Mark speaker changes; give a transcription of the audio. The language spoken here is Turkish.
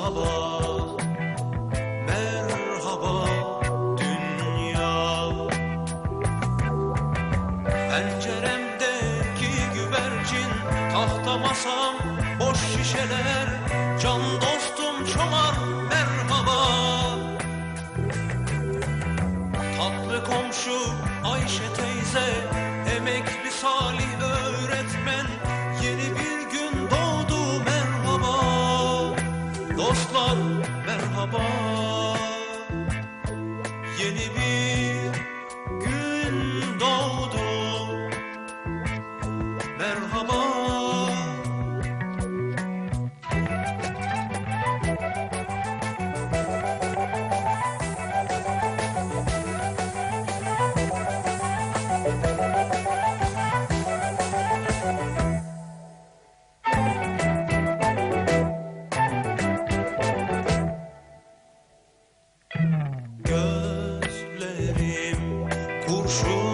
Speaker 1: sabah Merhaba dünya. Penceremdeki güvercin Tahta masam boş şişeler. Can dostum çomar merhaba. Tatlı komşu Ayşe teyze Emekli Salih Για την ύπερ. true.